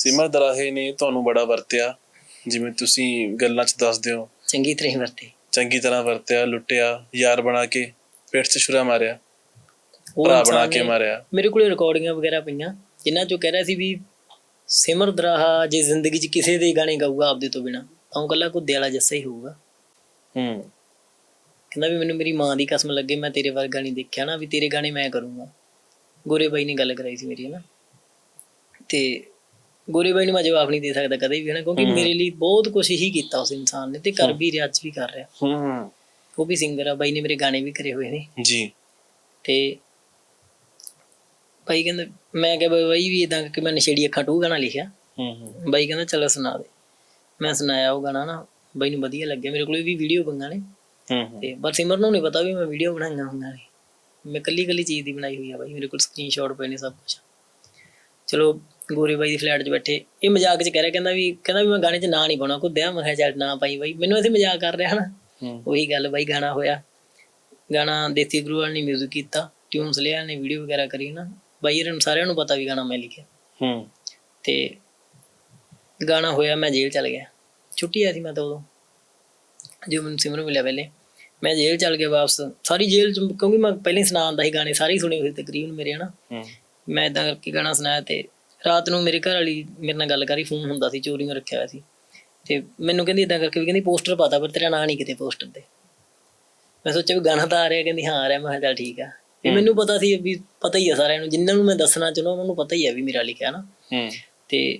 ਸਿਮਰ ਦਰਾਹੇ ਨੇ ਤੁਹਾਨੂੰ ਬੜਾ ਵਰਤਿਆ ਜਿਵੇਂ ਤੁਸੀਂ ਗੱਲਾਂ 'ਚ ਦੱਸਦੇ ਹੋ। ਚੰਗੀ ਤਰ੍ਹਾਂ ਵਰਤੇ। ਚੰਗੀ ਤਰ੍ਹਾਂ ਵਰਤਿਆ ਲੁੱਟਿਆ ਯਾਰ ਬਣਾ ਕੇ ਪਿੱਠ 'ਚ ਛੁਰਾ ਮਾਰਿਆ ਭਰਾ ਬਣਾ ਕੇ ਮਾਰਿਆ। ਮੇਰੇ ਕੋਲੇ ਰਿਕਾਰਡਿੰਗਾਂ ਵਗੈਰਾ ਪਈਆਂ ਜਿਨ੍ਹਾਂ ਚੋਂ ਕਹਿ ਰਿਹਾ ਸੀ ਵੀ ਸਿਮਰ ਦਰਾਹਾ ਜੇ ਜ਼ਿੰਦਗੀ 'ਚ ਕਿਸੇ ਦੇ ਗਾਣੇ ਗਾਊਗਾ ਆਪਦੇ ਤੋਂ ਬਿਨਾ ਤਾਂ ਉਹ ਕੱਲਾ ਕੁੱਦੇ ਵਾਲਾ ਜੱਸਾ ਹੀ ਹੋਊਗਾ। ਹੂੰ। ਕਹਿੰਦਾ ਵੀ ਮੈਨੂੰ ਮੇਰੀ ਮਾਂ ਦੀ ਕਸਮ ਲੱਗੇ ਮੈਂ ਤੇਰੇ ਵਰਗਾ ਨਹੀਂ ਦੇਖਿਆ ਨਾ ਵੀ ਤੇਰੇ ਗਾਣੇ ਮੈਂ ਕਰੂੰਗਾ। ਗੋਰੇ ਬਾਈ ਨੇ ਗੱਲ ਕਰਾਈ ਸੀ ਮੇਰੀ ਨਾ ਤੇ ਗੋਰੇ ਬਾਈ ਨੂੰ ਮੈਂ ਜਵਾਬ ਨਹੀਂ ਦੇ ਸਕਦਾ ਕਦੇ ਵੀ ਹਨਾ ਕਿਉਂਕਿ। ਮੇਰੇ ਲਈ ਬਹੁਤ ਕੁਝ ਹੀ ਕੀਤਾ ਉਸ ਇਨਸਾਨ ਨੇ ਤੇ ਕਰ ਵੀ ਰਿਹਾ ਅੱਜ ਵੀ ਕਰ ਰਿਹਾ। ਹੂੰ। ਉਹ ਵੀ ਸਿੰਗਰ ਆ ਬਾਈ ਨੇ ਮੇਰੇ ਗਾਣੇ ਵੀ ਕਰੇ ਹੋਏ ਨੇ। ਜੀ। ਤੇ ਬਾਈ ਕਹਿੰਦਾ ਮੈਂ ਕਿਹਾ ਬਈ ਬਾਈ ਵੀ ਇਦਾਂ ਕਿ ਮੈਂ ਨਸ਼ੇੜੀ ਅੱਖਾਂ ਟੂ ਗਾਣਾ ਲਿਖਿਆ। ਹੂੰ ਹੂੰ। ਬਾਈ ਕਹਿੰਦਾ ਚਲੋ ਸੁਣਾ ਦੇ। ਮੈਂ ਸੁਣਾਇਆ ਉਹ ਗਾਣਾ ਨਾ ਬਾਈ ਨੂੰ ਵਧੀਆ ਲੱਗਿਆ। ਮੇਰੇ ਕੋਲ ਵੀ ਵੀਡੀਓ ਬੰਗਾ ਨੇ। ਹੂੰ ਹੂੰ। ਤੇ ਪਰ ਸਿਮਰ ਨੂੰ ਨਹੀਂ ਪਤਾ ਵੀ ਮੈਂ ਵੀਡੀਓ ਬਣਾਈਆਂ ਹੁੰਦੀਆਂ ਨੇ। ਮੈਂ ਕੱਲੀ ਕੱਲੀ ਚੀਜ਼ ਦੀ ਬਣਾਈ ਹੋਈ ਆ ਬਾਈ। ਮੇਰੇ ਕੋਲ ਸਕਰੀਨਸ਼ਾਟ ਪਏ ਨੇ ਸਭ ਕੁਝ ਚਲੋ ਗੋਰੇ ਬਾਈ ਦੀ ਫਲੈਟ 'ਚ ਬੈਠੇ। ਇਹ ਮਜ਼ਾਕ 'ਚ ਕਹਿ ਰਿਹਾ ਕਹਿੰਦਾ ਵੀ ਕਹਿੰਦਾ ਵੀ ਮੈਂ ਗਾਣੇ 'ਚ ਨਾਂ ਨਹੀਂ ਪਾਉਣਾ ਕੁੱਦਿਆ ਮੈਂ ਕਿਹਾ ਚੱਲ ਨਾ ਪਾਈ ਬਾਈ। ਮੈਨੂੰ ਅਸੀਂ ਮਜ਼ਾਕ ਕਰ ਰਿਹਾ ਨਾ। ਉਹੀ ਗੱਲ ਬਾਈ ਗਾਣਾ ਹੋਇਆ। ਗਾਣਾ ਦੇਸੀ ਗਰੂਵਾਲ ਨੇ ਮਿਊਜ਼ਿਕ ਕੀਤਾ ਟਿਊਨਸ ਲਿਆ ਨੇ ਵੀਡੀਓ ਵਗੈਰਾ ਕਰੀ ਨਾ। ਬਾਈ ਇਹਨਾਂ ਸਾਰਿਆਂ ਨੂੰ ਪਤਾ ਵੀ ਗਾਣਾ ਮੈਂ ਲਿਖਿਆ। ਹੂੰ। ਤੇ ਗਾਣਾ ਹੋਇਆ ਮੈਂ ਜੇਲ੍ਹ ਚਲ ਗਿਆ। ਛੁੱਟੀ ਆ ਸੀ ਮੈਂ ਤਾਂ ਉਦੋਂ। ਜੋ ਮੈਨੂੰ ਸਿਮਰਨ ਮਿਲਿਆ ਪਹਿਲੇ। ਮੈਂ ਜੇਲ੍ਹ ਚਲ ਗਿਆ ਵਾਪਸ। ਸਾਰੀ ਜੇਲ੍ਹ ਚ ਕਿਉਂਕਿ ਮੈਂ ਪਹਿਲਾਂ ਹੀ ਸੁਣਾਉਂਦਾ ਸੀ ਗਾਣੇ ਸਾਰੇ ਸੁਣੇ ਹੋਏ ਤਕਰੀਬਨ ਮੇਰੇ ਹਨਾ। ਮੈਂ ਇਦਾਂ ਕਰਕੇ ਗਾਣਾ ਸੁਣਾਇਆ ਤੇ ਰਾਤ ਨੂੰ ਮੇਰੇ ਘਰ ਵਾਲੀ ਮੇਰੇ ਨਾਲ ਗੱਲ ਕਰੀ ਫੋਨ ਹੁੰਦਾ ਸੀ ਚੋਰੀਆਂ ਰੱਖਿਆ ਹੋਇਆ ਸੀ। ਤੇ ਮੈਨੂੰ ਕਹਿੰਦੀ ਇਦਾਂ ਕਰਕੇ ਵੀ ਕਹਿੰਦੀ ਪੋਸਟਰ ਪਾਤਾ ਪਰ ਤੇਰਾ ਨਾਂ ਨਹੀਂ ਕਿਤੇ ਪੋਸਟਰ ਤੇ। ਮੈਂ ਸੋਚਿਆ ਵੀ ਗਾਣਾ ਤਾਂ ਆ ਰਿਹਾ ਕਹਿੰਦੀ ਹਾਂ ਆ ਰਿਹਾ ਮੈਂ ਕਿਹਾ ਚੱਲ ਠੀਕ ਆ। ਤੇ ਮੈਨੂੰ ਪਤਾ ਸੀ ਵੀ ਪਤਾ ਹੀ ਆ ਸਾਰਿਆਂ ਨੂੰ ਜਿਨ੍ਹਾਂ ਨੂੰ ਮੈਂ ਦੱਸਣਾ ਚਾਹੁੰਦਾ ਉਹਨਾਂ ਨੂੰ ਪਤਾ ਹੀ ਆ ਵੀ ਮੇਰਾ ਲਿਖਿਆ ਨਾ। ਹੂੰ। ਤੇ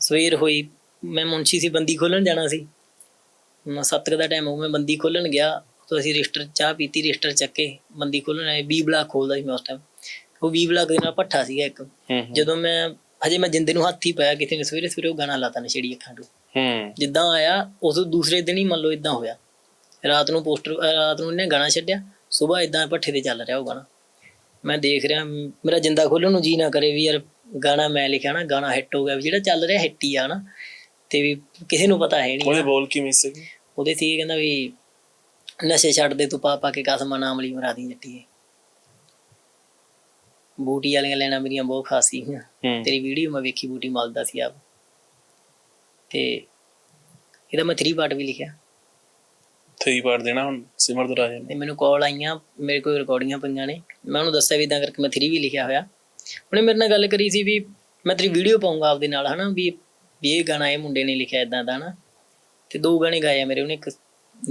ਸਵੇਰ ਹੋਈ ਮੈਂ ਮੁੰਸ਼ੀ ਸੀ ਬੰਦੀ ਖੋਲਣ ਜਾਣਾ ਸੀ। ਮੈਂ ਸੱਤ ਕੁ ਦਾ ਟਾਈਮ ਹੋ ਮੈਂ ਬੰਦੀ ਖੋਲਣ ਗਿਆ ਤੋਂ ਅਸੀਂ ਰਜਿਸਟਰ ਚਾਹ ਪੀਤੀ ਰਜਿਸਟਰ ਚੱਕ ਬੰਦੀ ਖੋਲਣ ਆਏ 20 ਬਲਾਕ ਖੋਲਦਾ ਸੀ ਮੈਂ ਉਸ ਟਾਈਮ ਉਹ 20 ਬਲਾਕ ਦੇ ਨਾਲ ਪੱਠਾ ਸੀਗਾ ਇੱਕ। ਜਦੋਂ ਮੈਂ ਹਜੇ ਮੈਂ ਜਿੰਦੇ ਨੂੰ ਹੱਥ ਹੀ ਪਾਇਆ ਕਿਸੇ ਨੇ ਸਵੇਰੇ ਸਵੇਰੇ ਉਹ ਗਾਣਾ ਲਾਤਾ ਨਸ਼ੇੜੀ ਅੱਖਾਂ ਤੋਂ। ਹੂੰ। ਜਿੱਦਾਂ ਆਇਆ ਉਸ ਤੋਂ ਦੂਸਰੇ ਦਿਨ ਹੀ ਮੰਨ ਲਓ ਇਦਾਂ ਹੋਇਆ। ਰਾਤ ਨੂੰ ਪੋਸਟਰ ਰਾਤ ਨੂੰ ਇਹਨੇ ਗਾਣਾ ਛੱਡਿਆ ਸਵੇਰ ਇਦਾਂ ਪੱਠੇ ਤੇ ਚੱਲ ਰਿਹਾ ਉਹ ਗਾਣਾ। ਮੈਂ ਦੇਖ ਰਿਹਾ ਮੇਰਾ ਜਿੰਦਾ ਖੋਲਣ ਨੂੰ ਜੀ ਨਾ ਕਰੇ ਵੀ ਯਾਰ ਗਾਣਾ ਮੈਂ ਲਿਖਿਆ ਨਾ ਗਾਣਾ ਹਿੱਟ ਹੋ ਗਿਆ ਵੀ ਜਿਹੜਾ ਚੱਲ ਰਿਹਾ ਹਿੱਟ ਹੀ ਆ ਨਾ ਤੇ ਵੀ ਕਿਸੇ ਨੂੰ ਪਤਾ ਹੈ ਨਹੀਂ ਉਹਦੇ ਬੋਲ ਕੀ ਮਿਸ ਸੀ ਉਹਦੇ ਸੀ ਕਹਿੰਦਾ ਵੀ ਨਸ਼ੇ ਛੱਡ ਦੇ ਤੂੰ ਪਾ ਪਾ ਕੇ ਕਸਮਾਂ ਨਾਮ ਲਈ ਮਰਾ ਦੀ ਜੱਟੀਏ ਬੂਟੀ ਵਾਲੀਆਂ ਲੈਣਾ ਮੇਰੀਆਂ ਬਹੁਤ ਖਾਸ ਸੀਗੀਆਂ। ਹੂੰ। ਤੇਰੀ ਵੀਡੀਓ ਮੈਂ ਵੇਖੀ ਬੂਟੀ ਮਲਦਾ ਸੀ ਆਪ। ਤੇ ਇਹਦਾ ਮੈਂ 3 ਪਾਰਟ ਵੀ ਲਿਖਿਆ। ਥਰੀ ਪਾਰਟ ਦੇਣਾ ਹੁਣ ਸਿਮਰ ਦਰਾਹੇ ਨੇ ਤੇ ਮੈਨੂੰ ਕਾਲ ਆਈਆਂ ਮੇਰੇ ਕੋਲ ਰਿਕਾਰਡਿੰਗਾਂ ਪਈਆਂ ਨੇ। ਮੈਂ ਉਹਨੂੰ ਦੱਸਿਆ ਵੀ ਇਦਾਂ ਕਰਕੇ ਮੈਂ 3 ਵੀ ਲਿਖਿਆ ਹੋਇਆ। ਉਹਨੇ ਮੇਰੇ ਨਾਲ ਗੱਲ ਕਰੀ ਸੀ ਵੀ ਮੈਂ ਤੇਰੀ ਵੀਡੀਓ ਪਾਉਂਗਾ ਆਪਦੇ ਨਾਲ ਹਨਾ ਵੀ ਵੀ ਇਹ ਗਾਣਾ ਇਹ ਮੁੰਡੇ ਨੇ ਲਿਖਿਆ ਇਦਾਂ ਦਾ ਹਨਾ। ਤੇ ਦੋ ਗਾਣੇ ਗਾਏ ਆ ਮੇਰੇ ਉਹਨੇ ਇੱਕ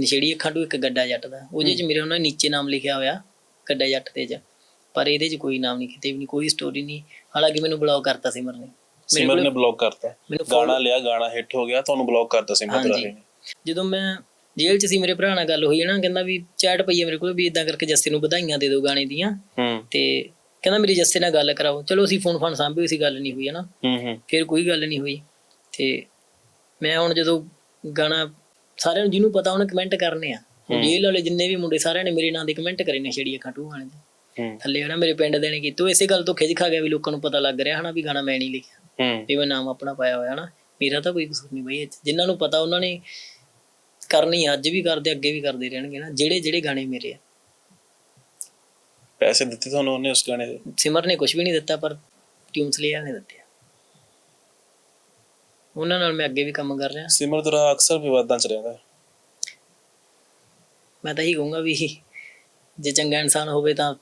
ਨਸ਼ੇੜੀ ਅੱਖਾਂ ਤੋਂ ਇੱਕ ਗੱਡਾ ਜੱਟ ਦਾ। ਉਹਦੇ ਚ ਮੇਰੇ ਉਹਨਾਂ ਨੇ ਨੀਚੇ ਨਾਮ ਲਿਖਿਆ ਹੋਇਆ ਗੱਡਾ ਜੱਟ ਤੇ ਚ। ਪਰ ਇਹਦੇ ਚ ਕੋਈ ਨਾਮ ਨਹੀਂ ਕਿਤੇ ਵੀ ਨਹੀਂ ਕੋਈ ਸਟੋਰੀ ਨਹੀਂ। ਹਾਲਾਂਕਿ ਮੈਨੂੰ ਬਲੌਕ ਕਰਤਾ ਸਿਮਰ ਨੇ। ਮੇਰੇ ਸਿਮਰ ਨੇ ਬਲੌਕ ਕਰਤਾ। ਮੈਨੂੰ ਗਾਣਾ ਲਿਆ ਗਾਣਾ ਹਿੱਟ ਹੋ ਗਿਆ ਤੁਹਾਨੂੰ ਬਲੌਕ ਕਰਤਾ ਸਿਮਰ ਨੇ ਜਦੋਂ ਮੈਂ ਜੇਲ੍ਹ 'ਚ ਸੀ ਮੇਰੇ ਭਰਾ ਨਾਲ ਗੱਲ ਹੋਈ ਹੈ ਨਾ ਕਹਿੰਦਾ ਵੀ ਚੈਟ ਪਈ ਹੈ ਮੇਰੇ ਕੋਲ ਵੀ ਇਦਾਂ ਕਰਕੇ ਜੱਸੇ ਨੂੰ ਵਧਾਈਆਂ ਦੇ ਦਿਓ ਗਾਣੇ ਦੀਆਂ। ਤੇ ਕਹਿੰਦਾ ਮੇਰੀ ਜੱਸੇ ਨਾਲ ਗੱਲ ਕਰਾਓ। ਚਲੋ ਅਸੀਂ ਫੋਨ ਫਾਨ ਸਾਂਭੇ ਸੀ ਗੱਲ ਨਹੀਂ ਹੋਈ ਹੈ ਨਾ। ਫਿਰ ਕੋਈ ਗੱਲ ਨਹੀਂ ਹੋਈ। ਤੇ ਮੈਂ ਹੁਣ ਜਦੋਂ ਗਾਣਾ ਸਾਰਿਆਂ ਨੂੰ ਜਿਹਨੂੰ ਪਤਾ ਉਹਨੇ ਕਮੈਂਟ ਕਰਨੇ ਆ। ਜੇਲ੍ਹ ਵਾਲੇ ਜਿੰਨੇ ਵੀ ਮੁੰਡੇ ਸਾਰਿਆਂ ਨੇ ਮੇਰੇ ਨਾਂ ਦੇ ਕਮੈਂਟ ਕਰੇ ਨੇ ਛੇੜੀ ਅੱਖਾਂ ਟੂ ਗਾਣੇ ਦੇ ਥੱਲੇ ਹਨਾ ਮੇਰੇ ਪਿੰਡ ਦੇ ਨੇ ਕੀਤੀ ਇਸੇ ਗੱਲ ਤੋਂ ਖਿੱਚ ਖਾ ਗਿਆ ਵੀ ਲੋਕਾਂ ਨੂੰ ਪਤਾ ਲੱਗ ਰਿਹਾ ਹਨਾ ਵੀ ਗਾਣਾ ਮੈਂ ਨਹੀਂ ਲਿਖਿਆ। ਹੂੰ। ਵੀ ਮੈਂ ਨਾਮ ਆਪਣਾ ਪਾਇਆ ਹੋਇਆ ਨਾ ਮੇਰਾ ਤਾਂ ਕੋਈ ਕਸੂਰ ਨਹੀਂ ਬਈ। ਜਿਨ੍ਹਾਂ ਨੂੰ ਪਤਾ ਉਹਨਾਂ ਨੇ ਕਰਨੀ ਅੱਜ ਵੀ ਕਰਦੇ ਅੱਗੇ ਵੀ ਕਰਦੇ ਰਹਿਣਗੇ ਨਾ। ਜਿਹੜੇ ਜਿਹੜੇ ਗਾਣੇ ਮੇਰੇ ਆ। ਪੈਸੇ ਦਿੱਤੇ ਤੁਹਾਨੂੰ ਉਹਨੇ ਉਸ ਗਾਣੇ ਦੇ? ਸਿਮਰ ਨੇ ਕੁਝ ਵੀ ਨਹੀਂ ਦਿੱਤਾ ਪਰ ਟਿਊਨਸ ਲਿਆ ਨੇ ਦਿੱਤੇ। ਉਹਨਾਂ ਨਾਲ ਮੈਂ ਅੱਗੇ ਵੀ ਕੰਮ ਕਰ ਰਿਹਾ। ਸਿਮਰ ਦਰਾਹਾ ਅਕਸਰ ਵਿਵਾਦਾਂ ਚ ਰਹਿੰਦਾ। ਹੈ ਮੈਂ ਤਾਂ ਇਹੀ ਕਹੂੰਗਾ ਵੀ ਜੇ ਚੰਗਾ ਇਨਸਾਨ ਹੋਵੇ ਤਾਂ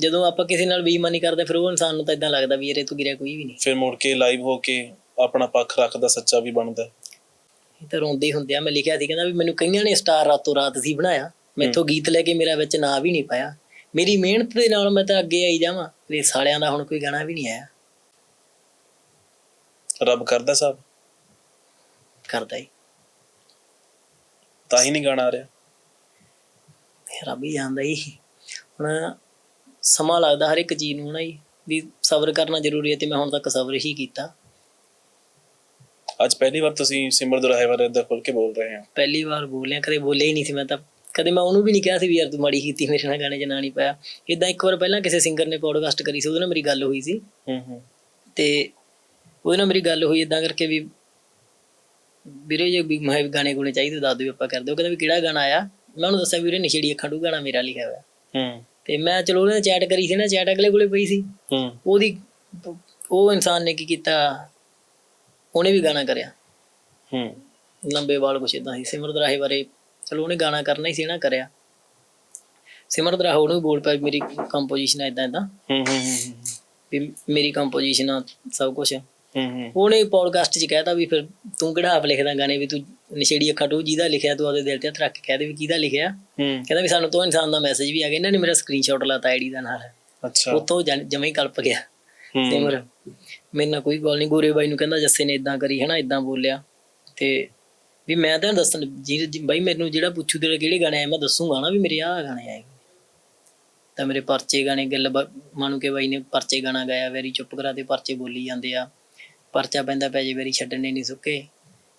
ਜਦੋਂ ਆਪਾਂ ਕਿਸੇ ਨਾਲ ਬੇਈਮਾਨੀ ਕਰਦੇ ਫਿਰ ਉਹ ਇਨਸਾਨ ਨੂੰ ਤਾਂ ਇਦਾਂ ਲੱਗਦਾ ਵੀ ਇਹਰੇ ਤੋਂ ਗਿਰਿਆ ਕੋਈ ਵੀ ਨਹੀਂ। ਫਿਰ ਮੁੜ ਕੇ ਲਾਈਵ ਹੋ ਕੇ ਆਪਣਾ ਪੱਖ ਰੱਖਦਾ ਸੱਚਾ ਵੀ ਬਣਦਾ। ਇਹ ਤਾਂ ਰੋਂਦੇ ਹੀ ਹੁੰਦੇ ਆ। ਮੈਂ ਲਿਖਿਆ ਸੀ ਕਹਿੰਦਾ ਵੀ ਮੈਨੂੰ ਕਈਆਂ ਨੇ ਸਟਾਰ ਰਾਤੋਂ ਰਾਤ ਸੀ ਬਣਾਇਆ। ਮੈਥੋਂ ਗੀਤ ਲੈ ਕੇ ਮੇਰਾ ਵਿੱਚ ਨਾਂ ਵੀ ਨਹੀਂ ਪਾਇਆ। ਮੇਰੀ ਮਿਹਨਤ ਦੇ ਨਾਲ ਮੈਂ ਤਾਂ ਅੱਗੇ ਆਈ ਜਾਵਾਂ ਤੇ ਸਾਲਿਆਂ ਦਾ ਹੁਣ ਕੋਈ ਗਾਣਾ ਵੀ ਨਹੀਂ ਆਇਆ। ਰੱਬ ਕਰਦਾ ਸਭ। ਕਰਦਾ ਹੀ। ਤਾਂ ਹੀ ਨਹੀਂ ਗਾਣਾ ਆ ਰਿਹਾ। ਰੱਬ ਹੀ ਜਾਣਦਾ ਹੀ। ਹੁਣ ਸਮਾਂ ਲੱਗਦਾ ਹਰ ਇੱਕ ਚੀਜ਼ ਨੂੰ ਨਾ ਜੀ ਵੀ ਸਬਰ ਕਰਨਾ ਜ਼ਰੂਰੀ ਹੈ ਤੇ ਮੈਂ ਹੁਣ ਤੱਕ ਸਬਰ ਹੀ ਕੀਤਾ। ਅੱਜ ਪਹਿਲੀ ਵਾਰ ਤੁਸੀਂ ਸਿਮਰ ਦਰਾਹੇ ਬਾਰੇ ਏਦਾਂ ਖੁੱਲ ਕੇ ਬੋਲ ਰਹੇ ਹੋ? ਪਹਿਲੀ ਵਾਰ ਬੋਲਿਆ ਕਦੇ ਬੋਲਿਆ ਹੀ ਨਹੀਂ ਸੀ ਮੈਂ ਤਾਂ। ਕਦੇ ਮੈਂ ਉਹਨੂੰ ਵੀ ਨਹੀਂ ਕਿਹਾ ਸੀ ਵੀ ਯਾਰ ਤੂੰ ਮਾੜੀ ਕੀਤੀ ਮੇਰੇ ਨਾਲ ਗਾਣੇ 'ਚ ਨਾਂ ਨਹੀਂ ਪਾਇਆ। ਇਦਾਂ ਇੱਕ ਵਾਰ ਪਹਿਲਾਂ ਕਿਸੇ ਸਿੰਗਰ ਨੇ ਪੋਡਕਾਸਟ ਕਰੀ ਸੀ ਉਹਦੇ ਨਾਲ ਮੇਰੀ ਗੱਲ ਹੋਈ ਸੀ। ਹੂੰ ਹੂੰ। ਤੇ ਉਹਦੇ ਨਾਲ ਮੇਰੀ ਗੱਲ ਹੋਈ ਇਦਾਂ ਕਰਕੇ ਵੀ ਵੀਰੇ ਜੇ ਵੀ ਮੈਂ ਗਾਣੇ ਗੁਣੇ ਚਾਹੀਦੇ ਦੱਸ ਦਿਓ ਵੀ ਆਪਾਂ ਕਰਦੇ ਉਹ ਕਹਿੰਦਾ ਵੀ ਕਿਹੜਾ ਗਾਣਾ ਆਇਆ? ਮੈਂ ਉਹਨੂੰ ਦੱਸਿਆ ਵੀਰੇ ਨਸ਼ੇੜੀ ਅੱਖਾਂ ਟੂ ਗਾਣਾ ਮੇਰਾ ਲਿਖਿਆ ਹੋਇਆ। ਹੂੰ। ਤੇ ਮੈਂ ਚਲੋ ਉਹਨੇ ਚੈਟ ਕਰੀ ਸੀ ਨਾ ਚੈਟ ਅਗਲੇ ਕੋਲੇ ਪਈ ਸੀ। ਹੂੰ। ਉਹਦੀ ਉਹ ਇਨਸਾਨ ਨੇ ਕੀ ਕੀਤਾ? ਉਹਨੇ ਵੀ ਗਾਣਾ ਕਰਿਆ। ਹੂੰ। ਲੰਬੇ ਵਾਲ ਕੁਛ ਇਦਾਂ ਸੀ। ਸਿਮਰਤ ਰਾਹੇ ਬਾਰੇ ਚਲੋ ਉਹਨੇ ਗਾਣਾ ਕਰਨਾ ਹੀ ਸੀ ਨਾ ਕਰਿਆ। ਸਿਮਰਤ ਰਾਹੇ ਉਹਨੂੰ ਬੋਲ ਪਿਆ ਮੇਰੀ ਕੰਪੋਜੀਸ਼ਨ ਇਦਾਂ ਇਦਾਂ ਹੂੰ ਹੂੰ ਹੂੰ ਵੀ ਮੇਰੀ ਕੰਪੋਜੀਸ਼ਨ ਸਭ ਕੁਝ ਹੂੰ ਹੂੰ। ਉਹਨੇ ਪੋਡਕਾਸਟ 'ਚ ਕਹਿਤਾ ਵੀ ਫਿਰ ਤੂੰ ਕਿਹੜਾ ਆਪ ਲਿਖਦਾ ਗਾਣੇ ਵੀ ਤੂੰ ਨਸ਼ੇੜੀ ਅੱਖਾਂ ਟੂ ਜਿਹਦਾ ਲਿਖਿਆ ਤੂੰ ਆਪਦੇ ਦਿਲ ਤੇ ਹੱਥ ਰੱਖ ਕੇ ਕਹਿ ਦੇ ਵੀ ਕਿਹਦਾ ਲਿਖਿਆ। ਹੂੰ। ਕਹਿੰਦਾ ਵੀ ਸਾਨੂੰ ਤੋਂ ਇਨਸਾਨ ਦਾ ਮੈਸੇਜ ਵੀ ਆ ਗਿਆ ਇਹਨਾਂ ਨੇ ਮੇਰਾ ਸਕਰੀਨਸ਼ਾਟ ਲਾਤਾ ਆਈਡੀ ਦਾ ਨਾਲ। ਅੱਛਾ। ਉਤੋਂ ਜਮੇ ਹੀ ਕਲਪ ਗਿਆ। ਸਿਮਰ ਮੇਰੇ ਨਾਲ ਕੋਈ ਗੱਲ ਨਹੀਂ ਗੋਰੇ ਬਾਈ ਨੂੰ ਕਹਿੰਦਾ ਜੱਸੇ ਨੇ ਇਦਾਂ ਕਰੀ ਹਨਾ ਇਦਾਂ ਬੋਲਿਆ। ਤੇ ਵੀ ਮੈਂ ਤਾਂ ਦੱਸਣ ਜੀ ਬਾਈ ਮੈਨੂੰ ਜਿਹੜਾ ਪੁੱਛੂ ਤੇਰੇ ਕਿਹੜੇ ਗਾਣੇ ਆਏ ਮੈਂ ਦੱਸੂਗਾ ਨਾ ਵੀ ਮੇਰੇ ਆਹ ਗਾਣੇ ਆਏ ਤਾਂ ਮੇਰੇ ਪਰਚੇ ਗਾਣੇ ਗੱਲ ਮਾਨੂ ਕੇ ਬਾਈ ਨੇ ਪਰਚੇ ਗਾਣਾ ਗਾਇਆ ਵੈਰੀ ਚੁੱਪ ਕਰਾ ਦੇ ਪਰਚੇ ਬੋਲੀ ਜਾਂਦੇ ਆ। ਪਰਚਾ ਪੈਂਦਾ ਪੈ ਜੇ ਵੈਰੀ ਛੱਡਣੇ ਨਹੀਂ ਸੁੱਕੇ।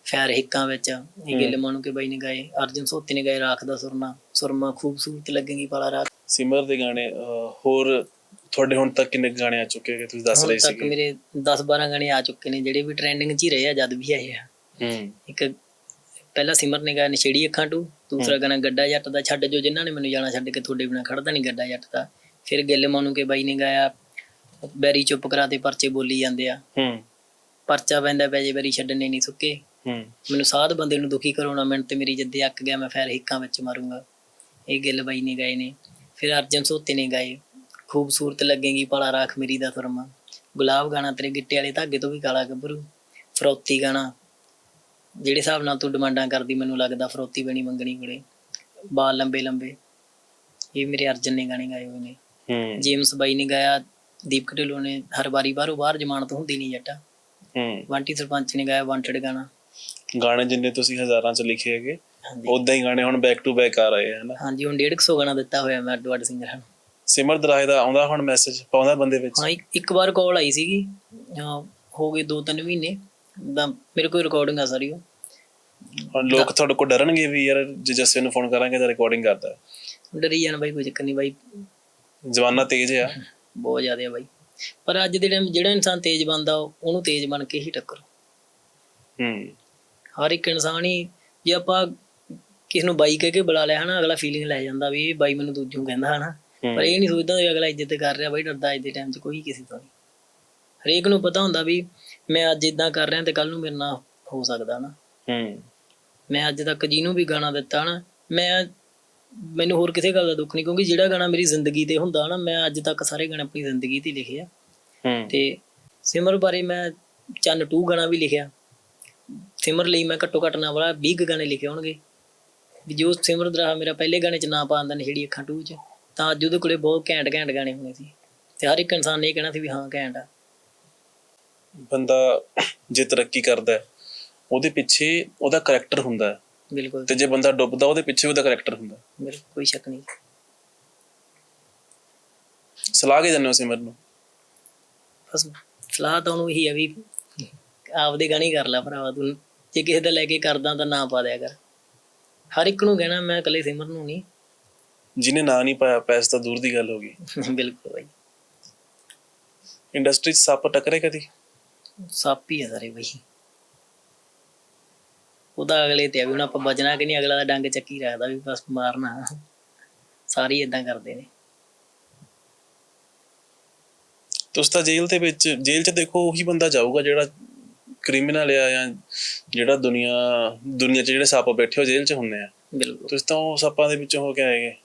ਫੈਰ ਹਿੱਕਾਂ ਵਿੱਚ ਇਹ ਗੱਲ ਮਾਨੂ ਕੇ ਬਾਈ ਨੇ ਗਾਏ ਅਰਜਨ ਸੋਤੀ ਨੇ ਗਾਏ ਰਾਖ ਦਾ ਸੁਰਨਾ ਸੁਰਮਾ ਖੂਬਸੂਰਤ ਲੱਗੇਗੀ ਪਾਲਾ ਰਾਤ ਸਿਮਰ ਦੇ ਗਾਣੇ ਹੋਰ ਤੁਹਾਡੇ ਹੁਣ ਤੱਕ ਕਿੰਨੇ ਗਾਣੇ ਆ ਚੁੱਕੇ ਕਿ ਤੁਸੀਂ ਦੱਸ ਰਹੇ ਤੱਕ ਸੀਗੇ। ਮੇਰੇ 10 12 ਗਾਣੇ ਆ ਚੁੱਕੇ ਨੇ ਜਿਹੜੇ ਵੀ ਟ੍ਰੈਂਡਿੰਗ 'ਚ ਹੀ ਰਹੇ ਆ ਜਦ ਵੀ ਆਏ ਆ। ਹੂੰ। ਇੱਕ ਪਹਿਲਾ ਸਿਮਰ ਨੇ ਗਾਇਆ ਨਸ਼ੇੜੀ ਅੱਖਾਂ ਟੂ ਦੂਸਰਾ ਗਾਣਾ ਗੱਡਾ ਜੱਟ ਦਾ ਛੱਡ ਜੋ ਜਿਨ੍ਹਾਂ ਨੇ ਮੈਨੂੰ ਜਾਣਾ ਛੱਡ ਕੇ ਤੁਹਾਡੇ ਬਿਨਾ ਖੜਦਾ ਨਹੀਂ ਗੱਡਾ ਜੱਟ ਦਾ। ਫਿਰ ਗਿੱਲ ਮਾਨੂ ਕੇ ਬਾਈ ਨੇ ਗਾਇਆ ਬੈਰੀ ਚੁੱਪ ਕਰਾ ਤੇ ਪਰਚੇ ਬੋਲੀ ਜਾਂਦੇ ਆ। ਹੂੰ। ਪਰਚਾ ਪੈਂਦਾ ਪੈ ਜੇ ਬੈਰੀ ਛੱਡਣੇ ਨਹੀਂ ਸੁੱਕੇ। ਹੂੰ। ਮੈਨੂੰ ਸਾਧ ਬੰਦੇ ਨੂੰ ਦੁਖੀ ਕਰਾਉਣਾ ਮਿੰਟ ਤੇ ਮੇਰੀ ਜੱਦੇ ਅੱਕ ਗਿਆ ਮੈਂ ਫੇਰ ਹਿੱਕਾਂ ਵਿੱਚ ਮਾਰੂੰਗਾ। ਇਹ ਗਿੱਲ ਬਾਈ ਨੇ ਗਾਏ ਨੇ। ਫਿਰ ਅਰਜਨ ਸੋਤੇ ਨੇ ਗਾਏ। ਖੂਬਸੂਰਤ ਲੱਗੇਗੀ ਪਾਲਾ ਰਾਖ ਮੇਰੀ ਦਾ ਫਰਮਾ। ਗੁਲਾਬ ਗਾਣਾ ਤੇਰੇ ਗਿੱਟੇ ਵਾਲੇ ਧਾਗੇ ਤੋਂ ਵੀ ਕਾਲਾ ਗੱਭਰੂ। ਫਰੋਤੀ ਗਾਣਾ। ਜਿਹੜੇ ਹਿਸਾਬ ਨਾਲ ਤੂੰ ਡਿਮਾਂਡਾਂ ਕਰਦੀ ਮੈਨੂੰ ਲੱਗਦਾ ਫਰੋਤੀ ਬਣੀ ਮੰਗਣੀ ਕੁੜੇ ਬਾਲ ਲੰਬੇ ਲੰਬੇ। ਇਹ ਮੇਰੇ ਅਰਜਨ ਨੇ ਗਾਣੇ ਗਾਏ ਹੋਏ ਨੇ। ਹੂੰ। ਜੇਮਸ ਬਾਈ ਨੇ ਗਾਇਆ ਦੀਪਕ ਢਿੱਲੋਂ ਨੇ। ਹਰ ਵਾਰੀ ਬਾਹਰੋਂ ਬਾਹਰ ਜ਼ਮਾਨਤ ਹੁੰਦੀ ਨਹੀਂ ਜੱਟਾ। ਹੂੰ। ਵਾਂਟੀ ਸਰਪੰਚ ਨੇ ਗਾਇਆ ਵਾਂਟਡ ਗਾਣਾ। ਗਾਣੇ ਜਿੰਨੇ ਤੁਸੀਂ ਹਜ਼ਾਰਾਂ ਚ ਲਿਖੇ ਹੈਗੇ ਉਦਾਂ ਹੀ ਗਾਣੇ ਹੁਣ ਬੈਕ ਟੂ ਬੈਕ ਆ ਰਹੇ ਹਨ। ਹਾਂਜੀ ਹੁਣ 150 ਗਾਣਾ ਦਿੱਤਾ ਹੋਇਆ ਮੈਂ ਅੱਡੋ ਅੱਡ ਸਿੰਗਰਾਂ ਨੂੰ। ਸਿਮਰ ਦਰਾਏ ਦਾ ਆਉਂਦਾ ਹੁਣ ਮੈਸੇਜ ਪਾਉਂਦਾ ਬੰਦੇ ਵਿੱਚ? ਹਾਂ ਇੱਕ- ਵਾਰ ਕਾਲ ਆਈ ਸੀਗੀ ਹਾਂ, ਗਏ 2-3 ਮਹੀਨੇ ਦਾ ਮੇਰੇ ਕੋਲ ਰਿਕਾਰਡਿੰਗ ਆ ਸਾਰੀ ਉਹ। ਹੁਣ ਲੋਕ ਤੁਹਾਡੇ ਕੋਲ ਡਰਨਗੇ ਵੀ ਯਾਰ ਜੇ ਜੱਸੇ ਨੂੰ ਫੋਨ ਕਰਾਂਗੇ ਤਾਂ ਰਿਕਾਰਡਿੰਗ ਕਰਦਾ। ਡਰੀ ਜਾਣ ਬਾਈ ਕੋਈ ਚੱਕਰ ਨਹੀਂ ਬਾਈ। ਜ਼ਮਾਨਾ ਤੇਜ਼ ਆ। ਬਹੁਤ ਜ਼ਿਆਦਾ ਆ ਬਾਈ। ਪਰ ਅੱਜ ਦੇ ਟਾਈਮ ਜਿਹੜਾ ਇਨਸਾਨ ਤੇਜ਼ ਬਣਦਾ ਉਹਨੂੰ ਤੇਜ਼ ਬਣ ਕੇ ਹੀ ਟੱਕਰ। ਹੂੰ। ਹਰ ਇੱਕ ਇਨਸਾਨ ਹੀ ਜੇ ਆਪਾਂ ਕਿਸ ਨੂੰ ਬਾਈ ਕਹਿ ਕੇ ਬੁਲਾ ਲਿਆ ਹਨਾ ਅਗਲਾ ਫੀਲਿੰਗ ਲੈ ਜਾਂਦਾ ਵੀ ਇਹ ਬਾਈ ਮੈਨੂੰ ਦੂਜੂ ਕਹਿੰਦਾ ਹਨਾ। ਪਰ ਇਹ ਨਹੀਂ ਸੋਚਦਾ ਵੀ ਅਗਲਾ ਇੱਜ਼ਤ ਕਰ ਰਿਹਾ ਬਾਈ ਡਰਦਾ ਅੱਜ ਦੇ ਟਾਈਮ 'ਚ ਕੋਈ ਕਿਸੇ ਤੋਂ ਨਹੀਂ। ਹਰੇਕ ਨੂੰ ਪਤਾ ਹੁੰਦਾ ਵੀ ਮੈਂ ਅੱਜ ਇਦਾਂ ਕਰ ਰਿਹਾ ਤੇ ਕੱਲ ਨੂੰ ਮੇਰੇ ਨਾਲ ਹੋ ਸਕਦਾ ਨਾ ਹੂੰ। ਮੈਂ ਅੱਜ ਤੱਕ ਜਿਹਨੂੰ ਵੀ ਗਾਣਾ ਦਿੱਤਾ ਨਾ ਮੈਂ ਮੈਨੂੰ ਹੋਰ ਕਿਸੇ ਗੱਲ ਦਾ ਦੁੱਖ ਨਹੀਂ ਕਿਉਂਕਿ ਜਿਹੜਾ ਗਾਣਾ ਮੇਰੀ ਜ਼ਿੰਦਗੀ ਤੇ ਹੁੰਦਾ ਨਾ ਮੈਂ ਅੱਜ ਤੱਕ ਸਾਰੇ ਗਾਣੇ ਆਪਣੀ ਜ਼ਿੰਦਗੀ ਤੇ ਲਿਖੇ ਆ। ਹੂੰ। ਤੇ ਸਿਮਰ ਬਾਰੇ ਮੈਂ ਚੰਨ 2 ਗਾਣਾ ਵੀ ਲਿਖਿਆ। ਸਿਮਰ ਲਈ ਮੈਂ ਘੱਟੋ ਘੱਟ ਨਾ ਵਾਲਾ 20 ਕੁ ਗਾਣੇ ਲਿਖੇ ਹੋਣਗੇ। ਵੀ ਜੋ ਸਿਮਰ ਦਰਾ ਮੇਰਾ ਪਹਿਲੇ ਗਾਣੇ ਚ ਨਾਂ ਪਾਉਂਦਾ ਨੇ ਜਿਹੜੀ ਅੱਖਾਂ 2 ਚ ਤਾਂ ਅੱਜ ਉਹਦੇ ਕੋਲੇ ਬਹੁਤ ਘੈਂਟ ਘੈਂਟ ਗਾਣੇ ਹੋਣੇ ਸੀ। ਤੇ ਹਰ ਇੱਕ ਇਨਸਾਨ ਨੇ ਇਹ ਕਹਿਣਾ ਸੀ ਵੀ ਹਾਂ ਘੈਂਟ ਆ। ਬੰਦਾ ਜੇ ਤਰੱਕੀ ਕਰਦਾ ਹੈ, ਉਹਦੇ ਪਿੱਛੇ ਉਹਦਾ ਕੈਰੈਕਟਰ ਹੁੰਦਾ ਹੈ। ਬਿਲਕੁਲ ਤੇ ਜੇ ਬੰਦਾ ਡੁੱਬਦਾ ਉਹਦੇ ਪਿੱਛੇ ਉਹਦਾ ਕੈਰੈਕਟਰ ਹੁੰਦਾ। ਬਿਲਕੁਲ ਕੋਈ ਸ਼ੱਕ ਨਹੀਂ। ਸਲਾਹ ਕੇ ਜਾਂਦੇ ਹੋ ਸਿਮਰ ਨੂੰ? ਬਸ ਸਲਾਹ ਤਾਂ ਉਹਨੂੰ ਇਹੀ ਆ ਵੀ ਆਪਦੇ ਗਾਣੇ ਕਰ ਲੈ ਭਰਾਵਾ ਤੂੰ। ਜੇ ਕਿਸੇ ਦਾ ਲੈ ਕੇ ਕਰਦਾ ਤਾਂ ਨਾ ਪਾ ਦਿਆ ਕਰ। ਹਰ ਇੱਕ ਨੂੰ ਕਹਿਣਾ ਮੈਂ ਇਕੱਲੇ ਸਿਮਰ ਨੂੰ ਨਹੀਂ। ਜਿਹਨੇ ਨਾਂ ਨਹੀਂ ਪਾਇਆ ਪੈਸੇ ਤਾਂ ਦੂਰ ਦੀ ਗੱਲ ਹੋ ਗਈ। ਬਿਲਕੁਲ ਬਾਈ। ਇੰਡਸਟਰੀ 'ਚ ਸੱਪ ਟਕਰੇ ਕਦੀ? ਸੱਪ ਹੀ ਆ ਸਾਰੇ ਬਈ। ਉਹਦਾ ਅਗਲੇ ਤੇ ਆ ਵੀ ਹੁਣ ਆਪਾਂ ਬਚਣਾ ਕਿ ਨਹੀਂ ਅਗਲਾ ਦਾ ਡੰਗ ਚੱਕੀ ਰੱਖਦਾ ਵੀ ਬਸ ਮਾਰਨਾ। ਸਾਰੇ ਇਦਾਂ ਕਰਦੇ ਨੇ। ਤੁਸੀਂ ਤਾਂ ਜੇਲ੍ਹ ਦੇ ਵਿੱਚ ਜੇਲ੍ਹ 'ਚ ਦੇਖੋ ਉਹੀ ਬੰਦਾ ਜਾਊਗਾ ਜਿਹੜਾ ਕ੍ਰਿਮੀਨਲ ਆ ਜਾਂ ਜਿਹੜਾ ਦੁਨੀਆ ਦੁਨੀਆ 'ਚ ਜਿਹੜੇ ਸੱਪ ਬੈਠੇ ਹੋ ਜੇਲ੍ਹ 'ਚ ਹੁੰਦੇ ਆ। ਬਿਲਕੁਲ। ਤੁਸੀਂ ਤਾਂ ਉਹ ਸੱਪਾਂ ਦੇ ਵਿੱਚੋਂ ਹੋ ਕੇ ਆਏਗੇ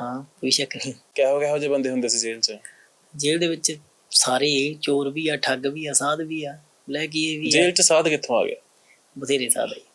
ਹਾਂ ਕੋਈ ਸ਼ੱਕ ਨਹੀਂ। ਕਿਹੋ ਕਿਹੋ ਜਿਹੇ ਬੰਦੇ ਹੁੰਦੇ ਸੀ ਜੇਲ੍ਹ 'ਚ? ਜੇਲ੍ਹ ਦੇ ਵਿੱਚ ਸਾਰੇ ਚੋਰ ਵੀ ਆ ਠੱਗ ਵੀ ਆ ਸਾਧ ਵੀ ਆ। ਲੈ ਕੀ ਇਹ ਵੀ ਜੇਲ੍ਹ 'ਚ ਸਾਧ ਕਿੱਥੋਂ ਆ ਗਿਆ? ਬਥੇਰੇ ਸਾਧ ਆ ਜੀ।